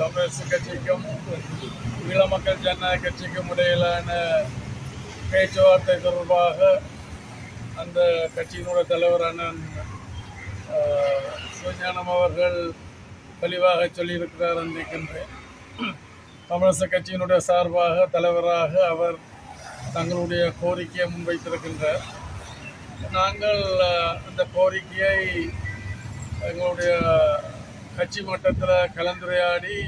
தமிழரசு கட்சிக்கும் ஈழ மக்கள் ஜனநாயக கட்சிக்கும் இடையிலான பேச்சுவார்த்தை தொடர்பாக அந்த கட்சியினுடைய தலைவரான அஹ், சிவஞானம் அவர்கள் தெளிவாக சொல்லியிருக்கிறார் நினைக்கின்றேன் தமிழரசு கட்சியினுடைய சார்பாக தலைவராக அவர் தங்களுடைய கோரிக்கையை முன்வைத்திருக்கின்றார். நாங்கள் அந்த கோரிக்கையை எங்களுடைய கட்சி மட்டத்தில் கலந்துரையாடி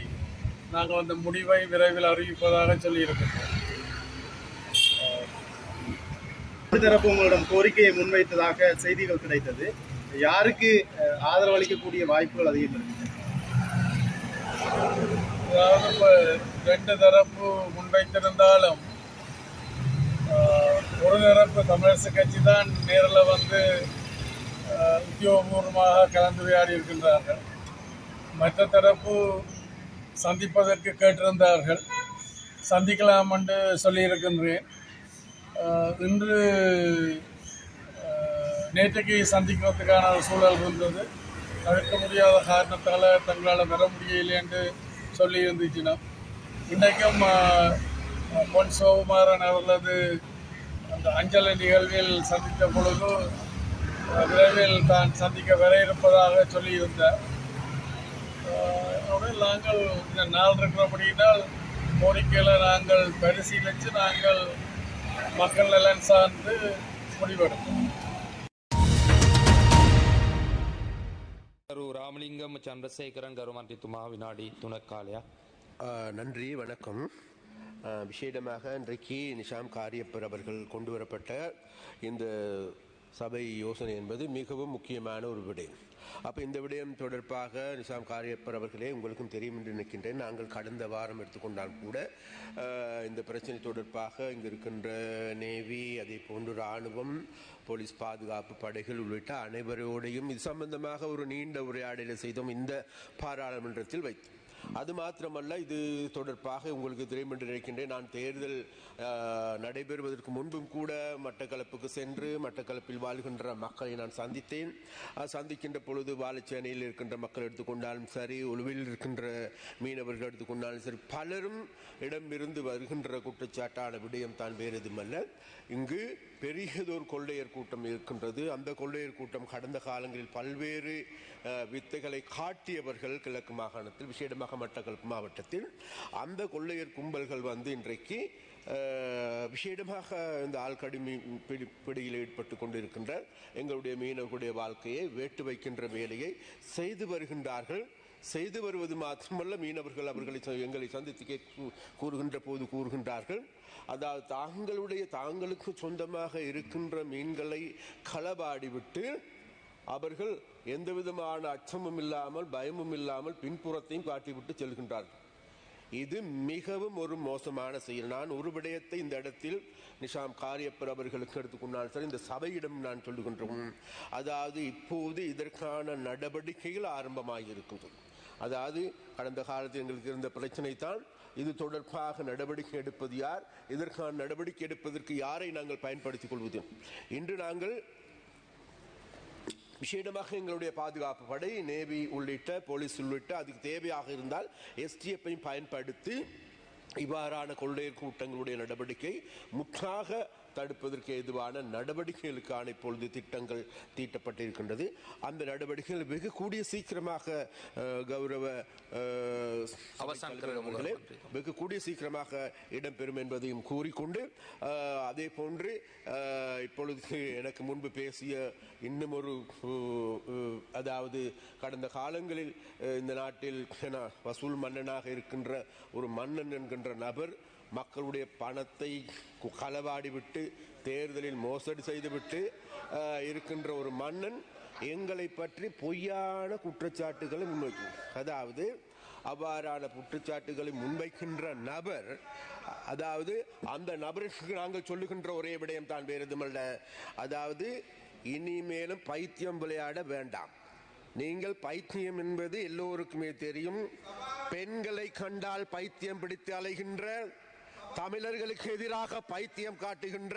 நாங்கள் அந்த முடிவை விரைவில் அறிவிப்பதாக சொல்லியிருக்கின்றோம் தரப்பு உங்களிடம் கோரிக்கையை முன்வைத்ததாக செய்திகள் கிடைத்தது. யாருக்கு ஆதரவு அளிக்கக்கூடிய வாய்ப்புகள் அதிகம் இருக்கு? அதாவது இப்போ ரெண்டு தரப்பு முன்வைத்திருந்தாலும் ஒரு தரப்பு தமிழரசு கட்சி தான் நேரில் வந்து உத்தியோகபூர்வமாக கலந்துரையாடி இருக்கின்றார்கள். மற்ற தரப்பு சந்திப்பதற்கு கேட்டிருந்தார்கள். சந்திக்கலாம் என்று சொல்லியிருக்கின்றேன் இன்று நேற்றைக்கு சந்திக்கிறதுக்கான ஒரு சூழல் இருந்தது. தவிர்க்க முடியாத காரணத்தால் தங்களால் வர முடியலை என்று சொல்லி இருந்துச்சுன்னா இன்றைக்கும் பொன் சிவகுமாரன் அவர்களது அந்த அஞ்சலி நிகழ்வில் சந்தித்த பொழுது விரைவில் தான் சந்திக்க வர இருப்பதாக சொல்லியிருந்தார். நாங்கள் இந்த நாள் இருக்கிறபடியினால் கோரிக்கைகளை நாங்கள் பரிசீலித்து நாங்கள் மக்கள் நலன் சார்ந்து முடிவெடுப்போம் ராமலிங்கம் சந்திரசேகரன் கருமாட்டித்துமா வினாடி துணக்காலையா? நன்றி வணக்கம். விசேடமாக இன்றைக்கு நிஷாம் காரியப்பர் அவர்கள் கொண்டு வரப்பட்ட இந்த சபை யோசனை என்பது மிகவும் முக்கியமான ஒரு விடயம். அப்போ இந்த விடயம் தொடர்பாக நிசாம் காரியப்பர் அவர்களே உங்களுக்கும் தெரியும் என்று நினைக்கின்றேன். நாங்கள் கடந்த வாரம் எடுத்துக்கொண்டால் கூட இந்த பிரச்சனை தொடர்பாக இங்கு இருக்கின்ற நேவி அதே போன்று இராணுவம் போலீஸ் பாதுகாப்பு படைகள் உள்ளிட்ட அனைவரோடையும் இது சம்பந்தமாக ஒரு நீண்ட உரையாடலை செய்தோம். இந்த பாராளுமன்றத்தில் வைத்தோம். அது மாத்திரமல்ல இது தொடர்பாக உங்களுக்கு தெரியும் என்று நினைக்கின்றேன். நான் தேர்தல் நடைபெறுவதற்கு முன்பும் கூட மட்டக்களப்புக்கு சென்று மட்டக்களப்பில் வாழ்கின்ற மக்களை நான் சந்தித்தேன். சந்திக்கின்ற பொழுது வாழைச்சேனையில் இருக்கின்ற மக்கள் எடுத்துக்கொண்டாலும் சரி உழுவில் இருக்கின்ற மீனவர்கள் எடுத்துக்கொண்டாலும் சரி பலரும் இடமிருந்து வருகின்ற குற்றச்சாட்டான விடயம் தான் வேறு எதுமல்ல இங்கு பெரியதொரு கொள்ளையர் கூட்டம் இருக்கின்றது. அந்த கொள்ளையர் கூட்டம் கடந்த காலங்களில் பல்வேறு வித்தைகளை காட்டியவர்கள் கிழக்கு மாகாணத்தில் விசேடமாக மட்டக்களப்பு மாவட்டத்தில். அந்த கொள்ளையர் கும்பல்கள் வந்து இன்றைக்கு விசேடமாக இந்த ஆழ்கடிமி பிடி பிடியில் ஈடுபட்டு கொண்டிருக்கின்ற எங்களுடைய மீனவர்களுடைய வாழ்க்கையை வேட்டு வைக்கின்ற வேலையை செய்து வருகின்றார்கள். செய்து வருவது மாத்திரமல்ல மீனவர்கள் அவர்களை எங்களை சந்தித்து கூறுகின்ற போது கூறுகின்றார்கள். அதாவது தாங்களுடைய தாங்களுக்கு சொந்தமாக இருக்கின்ற மீன்களை களபாடிவிட்டு அவர்கள் எந்த விதமான அச்சமும் இல்லாமல் பயமும் இல்லாமல் பின்புறத்தையும் காட்டிவிட்டு செல்கின்றார்கள். இது மிகவும் ஒரு மோசமான செயல். நான் ஒரு விடயத்தை இந்த இடத்தில் நிஷாம் காரியப்பர் அவர்களுக்கு எடுத்துக்கொண்டால் சரி இந்த சபையிடம் நான் சொல்லுகின்றோம் அதாவது இப்போது இதற்கான நடவடிக்கைகள் ஆரம்பமாக இருக்கின்றது அதாவது கடந்த காலத்தில் எங்களுக்கு இருந்த பிரச்சனை தான் இது தொடர்பாக நடவடிக்கை எடுப்பது யார் இதற்கான நடவடிக்கை எடுப்பதற்கு யாரை நாங்கள் பயன்படுத்திக் கொள்வது? இன்று நாங்கள் விசேடமாக எங்களுடைய பாதுகாப்பு படை நேவி உள்ளிட்ட போலீஸ் உள்ளிட்ட அதுக்கு தேவையாக இருந்தால் எஸ்டிஎஃப்பையும் பயன்படுத்தி இவ்வாறான கொள்ளையர் கூட்டங்களுடைய நடவடிக்கை முற்றாக தடுப்பதற்கு ஏதுவான நடவடிக்கைகளுக்கான இப்பொழுது திட்டங்கள் தீட்டப்பட்டிருக்கின்றது. அந்த நடவடிக்கைகள் வெகு கூடிய சீக்கிரமாக கௌரவ அவர்களே, வெகு கூடிய சீக்கிரமாக இடம்பெறும் என்பதையும் கூறிக்கொண்டு அதே போன்று இப்பொழுது எனக்கு முன்பு பேசிய இன்னும் ஒரு அதாவது கடந்த காலங்களில் இந்த நாட்டில் வசூல் மன்னனாக இருக்கின்ற ஒரு மன்னன் என்கின்ற நபர் மக்களுடைய பணத்தை களவாடிவிட்டு களவாடி விட்டு தேர்தலில் மோசடி செய்துவிட்டு இருக்கின்ற ஒரு மன்னன் எங்களை பற்றி பொய்யான குற்றச்சாட்டுகளை முன்வைக்கும். அதாவது அவ்வாறான குற்றச்சாட்டுகளை முன்வைக்கின்ற நபர் அதாவது அந்த நபருக்கு நாங்கள் சொல்லுகின்ற ஒரே விடயம் தான் வேறு எதுமல்ல அதாவது இனிமேலும் பைத்தியம் விளையாட வேண்டாம். நீங்கள் பைத்தியம் என்பது எல்லோருக்குமே தெரியும். பெண்களை கண்டால் பைத்தியம் பிடித்து அலைகின்ற தமிழர்களுக்கு எதிராக பைத்தியம் காட்டுகின்ற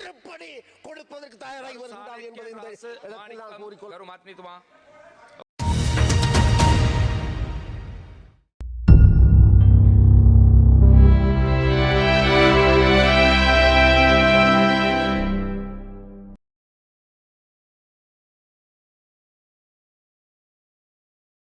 நூறு கொடுப்பதற்கு தயாராகி வருகிறார் என்பதை இந்த இடத்தில் நான் கூறிக்கொள்கிறோம்